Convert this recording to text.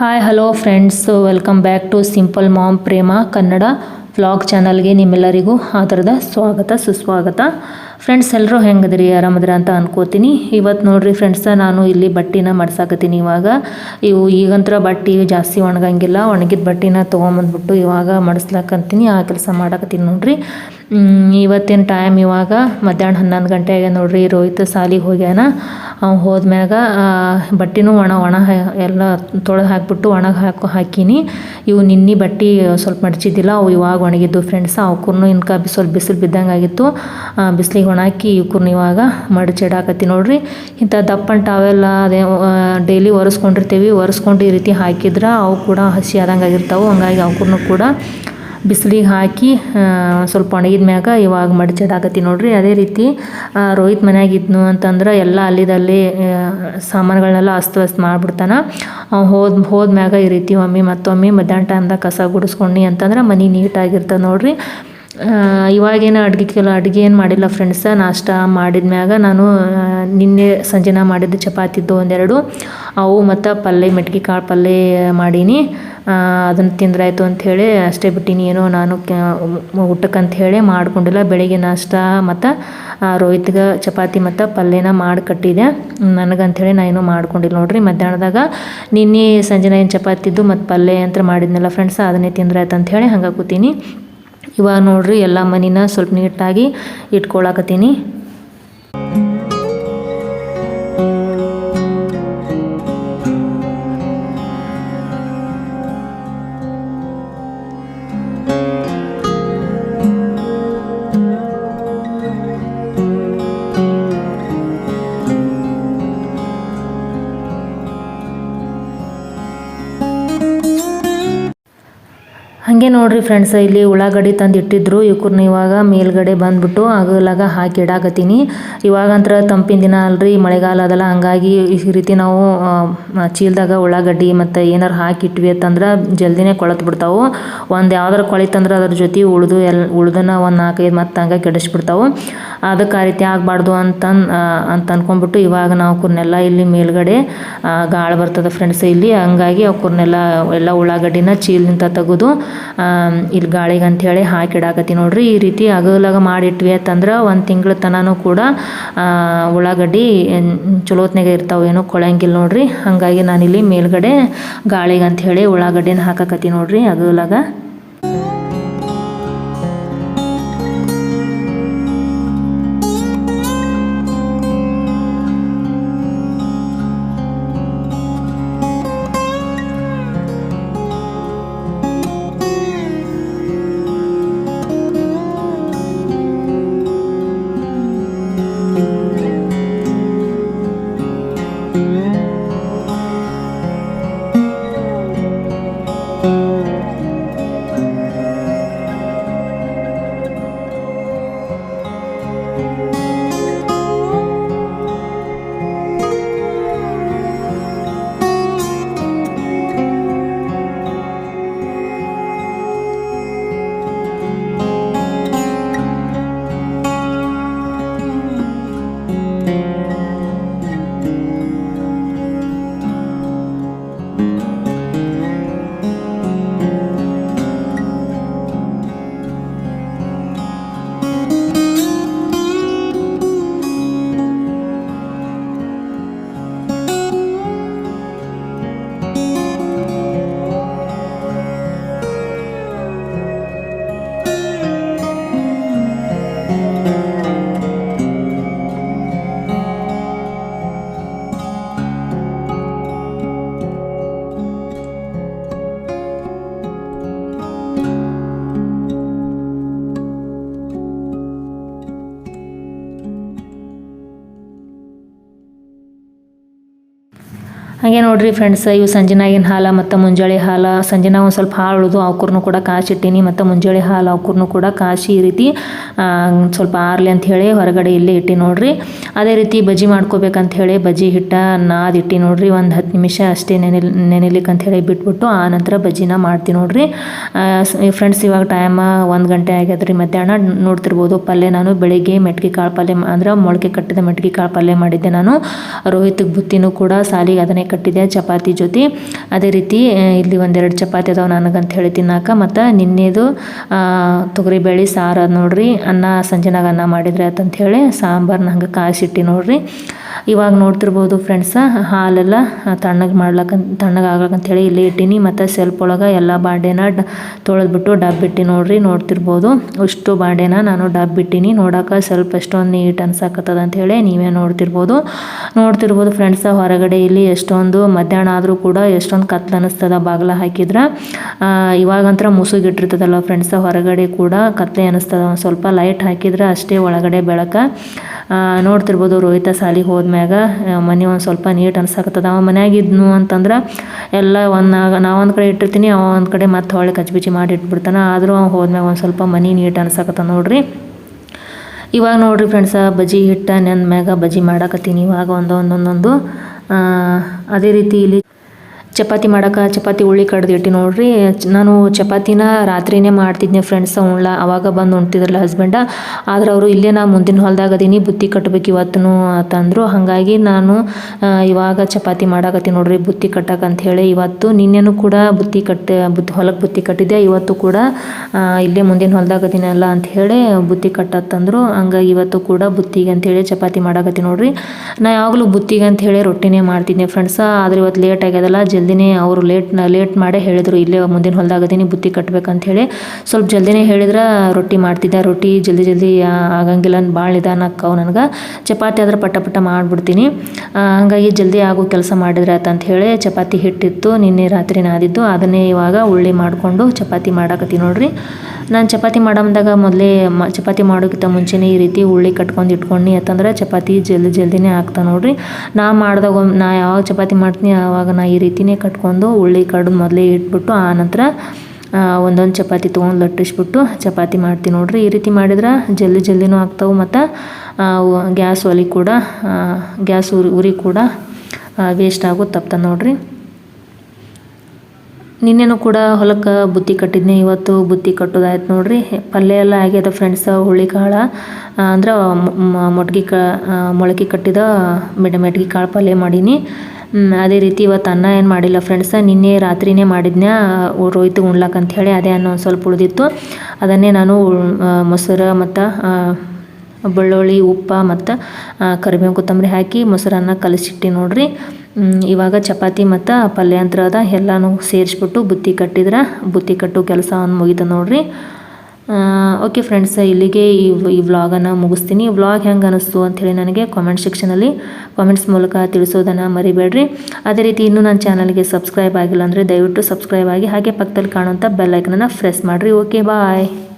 Hi hello friends welcome back to simple mom Prema Kannada vlog ಚಾನಲ್ಗೆ ನಿಮ್ಮೆಲ್ಲರಿಗೂ ಆಧಾರದ ಸ್ವಾಗತ, ಸುಸ್ವಾಗತ. ಫ್ರೆಂಡ್ಸ್ ಎಲ್ಲರೂ ಹೆಂಗದ್ರಿ? ಆರಾಮದ್ರ ಅಂತ ಅನ್ಕೋತೀನಿ. ಇವತ್ತು ನೋಡ್ರಿ ಫ್ರೆಂಡ್ಸ ನಾನು ಇಲ್ಲಿ ಬಟ್ಟೆನ ಮಡ್ಸಾಕತ್ತೀನಿ ಇವಾಗ. ಇವು ಈಗಂತರ ಬಟ್ಟೆ ಜಾಸ್ತಿ ಒಣಗಂಗಿಲ್ಲ. ಒಣಗಿದ ಬಟ್ಟೆನ ತೊಗೊಂಬಂದ್ಬಿಟ್ಟು ಇವಾಗ ಮಡಿಸ್ಲಾಕಂತೀನಿ. ಆ ಕೆಲಸ ಮಾಡಾಕತ್ತೀನಿ ನೋಡ್ರಿ. ಇವತ್ತಿನ ಟೈಮ್ ಇವಾಗ ಮಧ್ಯಾಹ್ನ ಹನ್ನೊಂದು ಗಂಟೆ ಆಗ್ಯದ ನೋಡ್ರಿ, ರೋಹಿತ್ ಸಾಲಿಗೆ ಹೋಗ್ಯಾನ. ಅವ ಹೋದ್ಮ್ಯಾಗ ಬಟ್ಟೆನೂ ಒಣ ಒಣ ಎಲ್ಲ ತೊಳೆದು ಹಾಕ್ಬಿಟ್ಟು ಒಣಗೆ ಹಾಕಿ, ಹಾಕೀನಿ. ಇವು ನಿನ್ನೆ ಬಟ್ಟೆ ಸ್ವಲ್ಪ ಮಡಚಿದ್ದಿಲ್ಲ, ಅವು ಇವಾಗ ಒಣಗಿದ್ದು ಫ್ರೆಂಡ್ಸ್ ಅವಕ್ಕೂ ಇನ್ಕ ಸ್ವಲ್ಪ ಬಿಸಿಲು ಬಿದ್ದಂಗೆ ಆಗಿತ್ತು. ಬಿಸಿಲಿಗೆ ಒಣಾಕಿ ಇವಕ್ಕೂರ್ನ ಇವಾಗ ಮಡಚಿಡಾಕತ್ತಿ ನೋಡ್ರಿ. ಇಂಥ ದಪ್ಪನ ಟಾವೆಲ್ಲ ಅದೇ ಡೈಲಿ ಒರೆಸ್ಕೊಂಡಿರ್ತೀವಿ, ಒರೆಸ್ಕೊಂಡು ಈ ರೀತಿ ಹಾಕಿದ್ರೆ ಅವು ಕೂಡ ಹಸಿ ಆದಂಗೆ ಆಗಿರ್ತಾವೆ, ಹಂಗಾಗಿ ಅವಕ್ಕೂ ಕೂಡ ಬಿಸಿಲಿಗೆ ಹಾಕಿ ಸ್ವಲ್ಪ ಒಣಗಿದ ಮ್ಯಾಗ ಇವಾಗ ಮಡಚಿಡಾಕತ್ತಿ ನೋಡ್ರಿ. ಅದೇ ರೀತಿ ರೋಹಿತ್ ಮನ್ಯಾಗ ಇದ್ನು ಅಂತಂದ್ರೆ ಎಲ್ಲ ಅಲ್ಲಿದಲ್ಲಿ ಸಾಮಾನುಗಳನ್ನೆಲ್ಲ ಅಸ್ತವ್ಯಸ್ತ ಮಾಡಿಬಿಡ್ತಾನೆ. ಅವ್ನು ಹೋದ, ಹೋದ್ಮ್ಯಾಗ ಈ ರೀತಿ ಒಮ್ಮೆ ಮತ್ತೊಮ್ಮೆ ಮಧ್ಯಾಹ್ನ ಟೈಮ್ದಾಗ ಕಸ ಗುಡಿಸ್ಕೊಂಡು ಅಂತಂದ್ರೆ ಮನೆ ನೀಟಾಗಿರ್ತದೆ ನೋಡ್ರಿ. ಇವಾಗೇನು ಅಡುಗೆ ಕೆಲ ಅಡುಗೆ ಏನು ಮಾಡಿಲ್ಲ ಫ್ರೆಂಡ್ಸ ನಾಷ್ಟ ಮಾಡಿದ ಮ್ಯಾಗ ನಾನು ನಿನ್ನೆ ಸಂಜೆನ ಮಾಡಿದ್ದು ಚಪಾತಿದ್ದು ಒಂದೆರಡು. ಅವು ಮತ್ತು ಪಲ್ಯ ಮೆಟ್ಗೆ ಕಾಳು ಪಲ್ಯ ಮಾಡೀನಿ. ಅದನ್ನು ತಿಂದ್ರಾಯ್ತು ಅಂಥೇಳಿ ಅಷ್ಟೇ ಬಿಟ್ಟಿನಿ. ಏನೋ ನಾನು ಊಟಕ್ಕಂತ ಹೇಳಿ ಮಾಡ್ಕೊಂಡಿಲ್ಲ. ಬೆಳಗ್ಗೆ ನಾಷ್ಟ ಮತ್ತು ರೋಹಿತ್ಗೆ ಚಪಾತಿ ಮತ್ತು ಪಲ್ಯನ ಮಾಡಿ ಕಟ್ಟಿದೆ ನನಗಂಥೇಳಿ ನಾನು ಏನೋ ಮಾಡ್ಕೊಂಡಿಲ್ಲ ನೋಡ್ರಿ. ಮಧ್ಯಾಹ್ನದಾಗ ನಿನ್ನೆ ಸಂಜೆನ ಏನು ಚಪಾತಿದ್ದು ಮತ್ತು ಪಲ್ಯ ಅಂತ ಮಾಡಿದ್ನಲ್ಲ ಫ್ರೆಂಡ್ಸ್ ಅದನ್ನೇ ತಿಂದ್ರಾಯ್ತು ಅಂಥೇಳಿ ಹಂಗೆ ಕೂತೀನಿ. ಇವಾಗ ನೋಡ್ರಿ ಎಲ್ಲ ಮನಿನ ಸ್ವಲ್ಪ ನೀಟಾಗಿ ಇಟ್ಕೊಳಕತ್ತೀನಿ. ಹಾಗೆ ನೋಡ್ರಿ ಫ್ರೆಂಡ್ಸ್ ಇಲ್ಲಿ ಉಳ್ಳಾಗಡ್ಡಿ ತಂದು ಇಟ್ಟಿದ್ರು. ಇವ್ರನ್ನ ಇವಾಗ ಮೇಲ್ಗಡೆ ಬಂದ್ಬಿಟ್ಟು ಅಗಲಾಗ ಹಾಕಿ ಇಡಾಕತ್ತೀನಿ. ಇವಾಗಂತ್ರ ತಂಪಿನ ದಿನ ಅಲ್ರಿ, ಮಳೆಗಾಲ ಅದಲ್ಲ. ಹಂಗಾಗಿ ಈ ರೀತಿ ನಾವು ಚೀಲದಾಗ ಉಳ್ಳಾಗಡ್ಡಿ ಮತ್ತು ಏನಾರು ಹಾಕಿಟ್ವಿ ಅಂತಂದ್ರೆ ಜಲ್ದಿನೇ ಕೊಳತು ಬಿಡ್ತಾವೆ ಒಂದು ಯಾವ್ದಾರು ಕೊಳಿತಂದ್ರೆ ಅದ್ರ ಜೊತೆ ಉಳಿದು ಎಲ್ ಉಳ್ದನ್ನ ಒಂದು ನಾಲ್ಕೈದು ಮತ್ತು ಹಂಗೆ ಕೆಡಿಸ್ಬಿಡ್ತಾವೆ. ಅದಕ್ಕೆ ಆ ರೀತಿ ಆಗಬಾರ್ದು ಅಂತ ಅಂತ ಅಂದ್ಕೊಂಡ್ಬಿಟ್ಟು ಇವಾಗ ನಾವು ಕುರ್ನೆಲ್ಲ ಇಲ್ಲಿ ಮೇಲ್ಗಡೆ ಗಾಳ ಬರ್ತದೆ ಫ್ರೆಂಡ್ಸ್ ಇಲ್ಲಿ. ಹಂಗಾಗಿ ಅವ್ರನ್ನೆಲ್ಲ ಎಲ್ಲ ಉಳ್ಳಾಗಡ್ಡಿನ ಚೀಲದಿಂದ ತೆಗೆದು ಇಲ್ಲಿ ಗಾಳಿಗೆ ಅಂಥೇಳಿ ಹಾಕಿಡಾಕತ್ತಿ ನೋಡ್ರಿ. ಈ ರೀತಿ ಅಗಲಾಗ ಮಾಡಿಟ್ವಿ ಅಂತಂದ್ರೆ ಒಂದು ತಿಂಗಳ ತನೂ ಕೂಡ ಉಳ್ಳಾಗಡ್ಡಿ ಚಲೋತ್ನಾಗೆ ಇರ್ತಾವೆ ಏನೂ ಕೊಳಂಗಿಲ್ಲ ನೋಡ್ರಿ. ಹಾಗಾಗಿ ನಾನಿಲ್ಲಿ ಮೇಲ್ಗಡೆ ಗಾಳಿಗೆ ಅಂಥೇಳಿ ಉಳ್ಳಾಗಡ್ಡಿನ ಹಾಕಕತ್ತಿ ನೋಡ್ರಿ ಅಗಲಾಗ ಹಾಗೆ ನೋಡ್ರಿ ಫ್ರೆಂಡ್ಸ್ ಇವು ಸಂಜೆನಾಗಿನ ಹಾಲು ಮತ್ತು ಮುಂಜಾಳೆ ಹಾಲು, ಸಂಜೆನ ಒಂದು ಸ್ವಲ್ಪ ಹಾಳು ಉಳಿದು ಅವ್ಕೂರ್ನು ಕೂಡ ಕಾಯಿಸಿಟ್ಟಿನಿ ಮತ್ತು ಮುಂಜಾಳೆ ಹಾಲು ಅವಕ್ಕೂರ್ನು ಕೂಡ ಕಾಸಿ ಈ ರೀತಿ ಸ್ವಲ್ಪ ಆರ್ಲಿ ಅಂತ ಹೇಳಿ ಹೊರಗಡೆ ಇಲ್ಲೇ ಇಟ್ಟು ನೋಡ್ರಿ. ಅದೇ ರೀತಿ ಬಜ್ಜಿ ಮಾಡ್ಕೋಬೇಕಂಥೇಳಿ ಬಜ್ಜಿ ಹಿಟ್ಟ ನಾದಿಟ್ಟು ನೋಡ್ರಿ, ಒಂದು ಹತ್ತು ನಿಮಿಷ ಅಷ್ಟೇ ನೆನೆ ನೆನೆಲಿಕ್ಕೆ ಅಂತ ಹೇಳಿ ಬಿಟ್ಬಿಟ್ಟು ಆ ನಂತರ ಬಜ್ಜಿನ ಮಾಡ್ತೀನಿ ನೋಡ್ರಿ. ಫ್ರೆಂಡ್ಸ್ ಇವಾಗ ಟೈಮ್ ಒಂದು ಗಂಟೆ ಆಗ್ಯದ್ರಿ ಮಧ್ಯಾಹ್ನ, ನೋಡ್ತಿರ್ಬೋದು ಪಲ್ಯ ನಾನು ಬೆಳಿಗ್ಗೆ ಮೆಟ್ಕಿ ಕಾಳು ಪಲ್ಯ ಅಂದ್ರೆ ಮೊಳಕೆ ಕಟ್ಟಿದ ಮೆಟ್ಕಿ ಕಾಳು ಪಲ್ಯ ಮಾಡಿದ್ದೆ ನಾನು. ರೋಹಿತ್ಗೆ ಬುತ್ತಿನೂ ಕೂಡ ಸಾಲಿಗೆ ಅದನ್ನೇ ಕಟ್ಟಿದೆ ಚಪಾತಿ ಜೊತೆ. ಅದೇ ರೀತಿ ಇಲ್ಲಿ ಒಂದೆರಡು ಚಪಾತಿ ಅದಾವೆ ನನಗಂತ ಹೇಳಿ ತಿನ್ನಾಕ. ಮತ್ತು ನಿನ್ನೆದು ತೊಗರಿಬೇಳೆ, ಸಾರು ಅದು ನೋಡ್ರಿ, ಅನ್ನ ಸಂಜೆನಾಗ ಅನ್ನ ಮಾಡಿದ್ರೆ ಅಂತ ಹೇಳಿ ಸಾಂಬಾರ್ನ ಹಂಗೆ ಕಾಯಿಸಿಟ್ಟು ನೋಡ್ರಿ. ಇವಾಗ ನೋಡ್ತಿರ್ಬೋದು ಫ್ರೆಂಡ್ಸ, ಹಾಲೆಲ್ಲ ತಣ್ಣಗೆ ಮಾಡ್ಲಕ್ಕ ತಣ್ಣಗೆ ಆಗ್ಲಕ್ಕಂಥೇಳಿ ಇಲ್ಲೇ ಇಟ್ಟೀನಿ. ಮತ್ತು ಸೆಲ್ಪ್ ಒಳಗೆ ಎಲ್ಲ ಬಾಂಡೆನ ಡ, ತೊಳೆದ್ಬಿಟ್ಟು ಡಬ್ಬಿಟ್ಟು ನೋಡ್ರಿ, ನೋಡ್ತಿರ್ಬೋದು. ಅಷ್ಟು ಬಾಂಡೆನ ನಾನು ಡಬ್ಬಿಟ್ಟಿನಿ ನೋಡೋಕೆ ಸ್ವಲ್ಪ ಎಷ್ಟೊಂದು ನೀಟ್ ಅನ್ಸಾಕತ್ತದ ಅಂಥೇಳಿ ನೀವೇ ನೋಡ್ತಿರ್ಬೋದು. ನೋಡ್ತಿರ್ಬೋದು ಫ್ರೆಂಡ್ಸ ಹೊರಗಡೆ ಇಲ್ಲಿ ಎಷ್ಟೊಂದು ಮಧ್ಯಾಹ್ನ ಆದರೂ ಕೂಡ ಎಷ್ಟೊಂದು ಕತ್ಲು ಅನ್ನಿಸ್ತದ ಬಾಗಿಲ ಹಾಕಿದ್ರೆ ಇವಾಗಂತರ ಮುಸುಗಿಟ್ಟಿರ್ತದಲ್ಲ ಫ್ರೆಂಡ್ಸ ಹೊರಗಡೆ ಕೂಡ ಕತ್ಲೆ ಅನ್ನಿಸ್ತದ ಒಂದು ಸ್ವಲ್ಪ ಲೈಟ್ ಹಾಕಿದ್ರೆ ಅಷ್ಟೇ ಒಳಗಡೆ ಬೆಳಕ. ನೋಡ್ತಿರ್ಬೋದು ರೋಹಿತ ಸಾಲಿಗೆ ಹೋದ್ಮ್ಯಾಗ ಮನೆ ಒಂದು ಸ್ವಲ್ಪ ನೀಟ್ ಅನ್ಸಕತ್ತದ. ಅವ ಮನ್ಯಾಗ ಇದ್ನು ಅಂತಂದ್ರೆ ಎಲ್ಲ ಒಂದು ನಾ ಒಂದು ಕಡೆ ಇಟ್ಟಿರ್ತೀನಿ, ಅವ ಒಂದು ಕಡೆ ಮತ್ತೆ ಹೊಳೆ ಕಚ್ಬಿಚಿ ಮಾಡಿ ಇಟ್ಬಿಡ್ತಾನೆ. ಆದರೂ ಅವ ಹೋದ್ಮ್ಯಾಗ ಒಂದು ಸ್ವಲ್ಪ ಮನೆ ನೀಟ್ ಅನ್ಸಕತ್ತ ನೋಡ್ರಿ. ಇವಾಗ ನೋಡ್ರಿ ಫ್ರೆಂಡ್ಸ ಬಜ್ಜಿ ಹಿಟ್ಟ ನೆಂದ ಮ್ಯಾಗ ಬಜ್ಜಿ ಮಾಡಕತ್ತೀನಿ. ಇವಾಗ ಒಂದೊಂದೊಂದೊಂದು ಅದೇ ರೀತಿ ಇಲ್ಲಿ ಚಪಾತಿ ಮಾಡಕ್ಕೆ ಚಪಾತಿ ಉಳ್ಳಿ ಕಡ್ದು ಇಟ್ಟು ನೋಡ್ರಿ. ನಾನು ಚಪಾತಿನ ರಾತ್ರಿನೇ ಮಾಡ್ತಿದ್ದೆ ಫ್ರೆಂಡ್ಸ್ ಉಣ್ಲ ಅವಾಗ ಬಂದು ಉಣ್ತಿದ್ರಲ್ಲ ಹಸ್ಬೆಂಡ ಆದ್ರೆ ಅವರು ಇಲ್ಲೇ ನಾ ಮುಂದಿನ ಹೊಲ್ದಾಗ ಅದೀನಿ, ಬುತ್ತಿ ಕಟ್ಬೇಕು ಇವತ್ತು ಅಂತಂದರು ಹಾಗಾಗಿ ನಾನು ಇವಾಗ ಚಪಾತಿ ಮಾಡಾಕತ್ತೀನಿ ನೋಡ್ರಿ, ಬುತ್ತಿ ಕಟ್ಟಕ್ಕೆ ಅಂತ ಹೇಳಿ. ಇವತ್ತು ನಿನ್ನೆನೂ ಕೂಡ ಬುತ್ತಿ ಕಟ್ಟೆ, ಬುತ್ತಿ ಹೊಲಕ್ಕೆ ಬುತ್ತಿ ಕಟ್ಟಿದ್ದೆ. ಇವತ್ತು ಕೂಡ ಇಲ್ಲೇ ಮುಂದಿನ ಹೊಲ್ದಾಗ ಅದೀನಲ್ಲ ಅಂತ ಹೇಳಿ ಬುತ್ತಿ ಕಟ್ಟತ್ತಂದ್ರು. ಹಂಗಾಗಿ ಇವತ್ತು ಕೂಡ ಬುತ್ತಿಗೆ ಅಂತೇಳಿ ಚಪಾತಿ ಮಾಡಾಕತ್ತೀನಿ ನೋಡ್ರಿ. ನಾ ಯಾವಾಗಲೂ ಬುತ್ತಿಗೆ ಅಂತ ಹೇಳಿ ರೊಟ್ಟಿನೇ ಮಾಡ್ತಿದ್ದೆ ಫ್ರೆಂಡ್ಸ್ ಆದ್ರೆ ಇವತ್ತು ಲೇಟ್ ಆಗ್ಯದಲ್ಲ ಜಲ್ದಿನೇ ಅವರು ಲೇಟ್ ಲೇಟ್ ಮಾಡೇ ಹೇಳಿದ್ರು, ಇಲ್ಲೇ ಮುಂದಿನ ಹೊಲ್ದಾಗ ಅದೀನಿ, ಬುತ್ತಿ ಕಟ್ಬೇಕಂತ ಹೇಳಿ ಸ್ವಲ್ಪ ಜಲ್ದಿನೇ ಹೇಳಿದ್ರೆ ರೊಟ್ಟಿ ಮಾಡ್ತಿದ್ದೆ, ರೊಟ್ಟಿ ಜಲ್ದಿ ಜಲ್ದಿ ಆಗಂಗಿಲ್ಲ ಅಂತ ಭಾಳ ನಿಧಾನ ಅಕ್ಕವು ನನಗೆ. ಚಪಾತಿ ಆದ್ರೆ ಪಟ ಪಟ ಮಾಡಿಬಿಡ್ತೀನಿ. ಹಾಗಾಗಿ ಜಲ್ದಿ ಆಗೋ ಕೆಲಸ ಮಾಡಿದ್ರೆ ಆತಂತ ಹೇಳಿ ಚಪಾತಿ ಹಿಟ್ಟಿತ್ತು, ನಿನ್ನೆ ರಾತ್ರಿ ನಾದಿದ್ದು ಅದನ್ನೇ ಇವಾಗ ಉಳ್ಳಿ ಮಾಡಿಕೊಂಡು ಚಪಾತಿ ಮಾಡಾಕತ್ತೀನಿ ನೋಡ್ರಿ. ನಾನು ಚಪಾತಿ ಮಾಡೋದಾಗ ಮೊದಲೇ ಮ, ಚಪಾತಿ ಮಾಡೋಕ್ಕಿಂತ ಮುಂಚೆನೇ ಈ ರೀತಿ ಉಳ್ಳಿ ಕಟ್ಕೊಂಡು ಇಟ್ಕೊಂಡು, ಯಾಕಂದ್ರೆ ಚಪಾತಿ ಜಲ್ದಿ ಜಲ್ದಿನೇ ಆಗ್ತಾ ನೋಡ್ರಿ. ನಾ ಮಾಡಿದಾಗ ನಾ ಯಾವಾಗ ಚಪಾತಿ ಮಾಡ್ತೀನಿ ಆವಾಗ ನಾ ಈ ರೀತಿನೇ ಕಟ್ಕೊಂಡು ಉಳ್ಳಿ ಕಡ್ದು ಮೊದಲೇ ಇಟ್ಬಿಟ್ಟು ಆನಂತರ ಒಂದೊಂದು ಚಪಾತಿ ತೊಗೊಂಡು ಲಟ್ಟಿಸ್ಬಿಟ್ಟು ಚಪಾತಿ ಮಾಡ್ತೀನಿ ನೋಡ್ರಿ. ಈ ರೀತಿ ಮಾಡಿದ್ರೆ ಜಲ್ದಿ ಜಲ್ದಿನೂ ಆಗ್ತಾವೆ ಮತ್ತು ಗ್ಯಾಸ್ ಒಲೆ ಕೂಡ ಗ್ಯಾಸ್ ಉರಿ ಉರಿ ಕೂಡ ವೇಸ್ಟ್ ಆಗೋದು ತಪ್ತದೆ ನೋಡ್ರಿ. ನಿನ್ನೆನೂ ಕೂಡ ಹೊಲಕ್ಕೆ ಬುತ್ತಿ ಕಟ್ಟಿದ್ನಿ, ಇವತ್ತು ಬುತ್ತಿ ಕಟ್ಟೋದಾಯ್ತು ನೋಡ್ರಿ. ಪಲ್ಯ ಎಲ್ಲ ಆಗ್ಯದ ಫ್ರೆಂಡ್ಸ್ ಹುಳಿ ಕಾಳ ಅಂದ್ರೆ ಮೊಟ್ಗಿ ಕ ಮೊಳಕೆ ಕಟ್ಟಿದ ಮೆಡ, ಮೆಟ್ಗಿ ಕಾಳು ಪಲ್ಯ ಮಾಡೀನಿ. ಅದೇ ರೀತಿ ಇವತ್ತು ಅನ್ನ ಏನು ಮಾಡಿಲ್ಲ ಫ್ರೆಂಡ್ಸ ನಿನ್ನೆ ರಾತ್ರಿನೇ ಮಾಡಿದ್ನ ರೋಯ್ತು ಉಣ್ಲಾಕಂತ ಹೇಳಿ, ಅದೇ ಅನ್ನ ಒಂದು ಸ್ವಲ್ಪ ಉಳಿದಿತ್ತು. ಅದನ್ನೇ ನಾನು ಮೊಸರು ಮತ್ತು ಬೆಳ್ಳುಳ್ಳಿ, ಉಪ್ಪು ಮತ್ತು ಕರಿಬೇವು ಕೊತ್ತಂಬರಿ ಹಾಕಿ ಮೊಸರನ್ನ ಕಲಸಿಟ್ಟು ನೋಡ್ರಿ. ಇವಾಗ ಚಪಾತಿ ಮತ್ತು ಪಲ್ಯ ಅಂತ ಅದ, ಎಲ್ಲನೂ ಸೇರಿಸ್ಬಿಟ್ಟು ಬುತ್ತಿ ಕಟ್ಟಿದ್ರೆ, ಬುತ್ತಿ ಕಟ್ಟು ಕೆಲಸ ಮುಗಿತು ನೋಡ್ರಿ. ಓಕೆ ಫ್ರೆಂಡ್ಸ್ ಇಲ್ಲಿಗೆ ಈ ಈ ವ್ಲಾಗನ್ನು ಮುಗಿಸ್ತೀನಿ. ವ್ಲಾಗ್ ಹೆಂಗೆ ಅನ್ನಿಸ್ತು ಅಂಥೇಳಿ ನನಗೆ ಕಾಮೆಂಟ್ ಸೆಕ್ಷನಲ್ಲಿ ಕಾಮೆಂಟ್ಸ್ ಮೂಲಕ ತಿಳಿಸೋದನ್ನು ಮರಿಬೇಡ್ರಿ. ಅದೇ ರೀತಿ ಇನ್ನೂ ನನ್ನ ಚಾನಲ್ಗೆ ಸಬ್ಸ್ಕ್ರೈಬ್ ಆಗಿಲ್ಲ ಅಂದರೆ ದಯವಿಟ್ಟು ಸಬ್ಸ್ಕ್ರೈಬ್ ಆಗಿ ಹಾಗೆ ಪಕ್ಕದಲ್ಲಿ ಕಾಣುವಂಥ ಬೆಲ್ಲೈಕನನ್ನು ಪ್ರೆಸ್ ಮಾಡಿರಿ. Okay bye